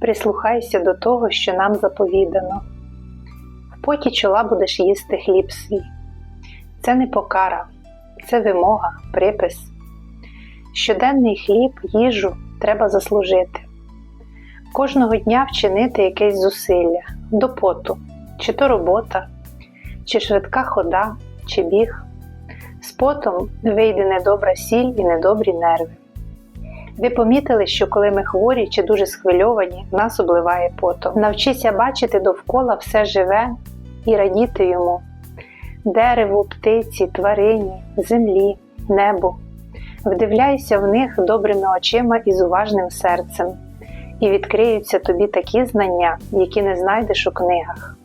Прислухайся до того, що нам заповідано. В поті чола будеш їсти хліб свій. Це не покара, це вимога, припис. Щоденний хліб, їжу треба заслужити. Кожного дня вчинити якесь зусилля до поту, чи то робота, чи швидка хода, чи біг. З потом вийде недобра сіль і недобрі нерви. Ви помітили, що коли ми хворі чи дуже схвильовані, нас обливає потом. Навчися бачити довкола все живе і радіти йому дереву, птиці, тварині, землі, небу. Вдивляйся в них добрими очима і з уважним серцем, і відкриються тобі такі знання, які не знайдеш у книгах,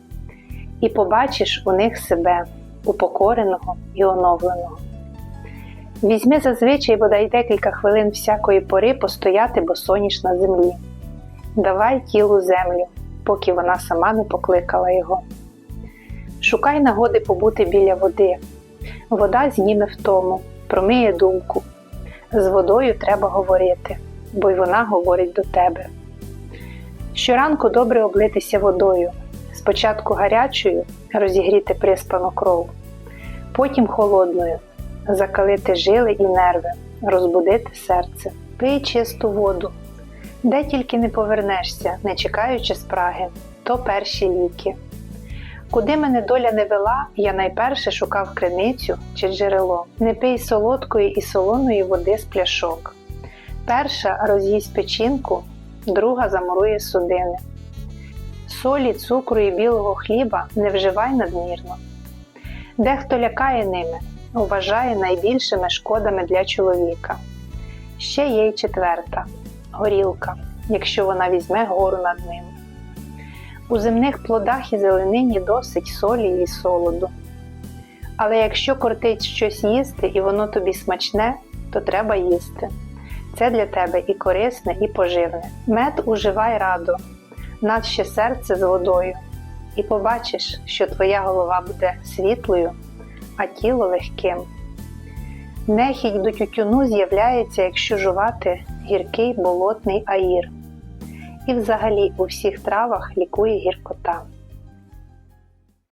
і побачиш у них себе, упокореного і оновленого. Візьми зазвичай бодай декілька хвилин всякої пори постояти босоніж на землі. Давай тілу землю, поки вона сама не покликала його. Шукай нагоди побути біля води. Вода зніме втому, промиє думку. З водою треба говорити, бо й вона говорить до тебе. Щоранку добре облитися водою, спочатку гарячою розігріти приспану кров, потім холодною, закалити жили і нерви, розбудити серце. Пий чисту воду. Де тільки не повернешся, не чекаючи спраги, то перші ліки. Куди мене доля не вела, я найперше шукав криницю чи джерело. Не пий солодкої і солоної води з пляшок. Перша роз'їсть печінку, друга замурує судини. Солі, цукру і білого хліба не вживай надмірно. Дехто лякає ними, вважає найбільшими шкодами для чоловіка. Ще є й четверта горілка, якщо вона візьме гору над ним. У земних плодах і зеленині досить солі і солоду. Але якщо кортить щось їсти і воно тобі смачне, то треба їсти. Це для тебе і корисне, і поживне. Мед уживай радо, наче серце з водою, і побачиш, що твоя голова буде світлою, а тіло легким. Нехідь до тютюну з'являється, якщо жувати гіркий болотний аїр. І взагалі у всіх травах лікує гіркота.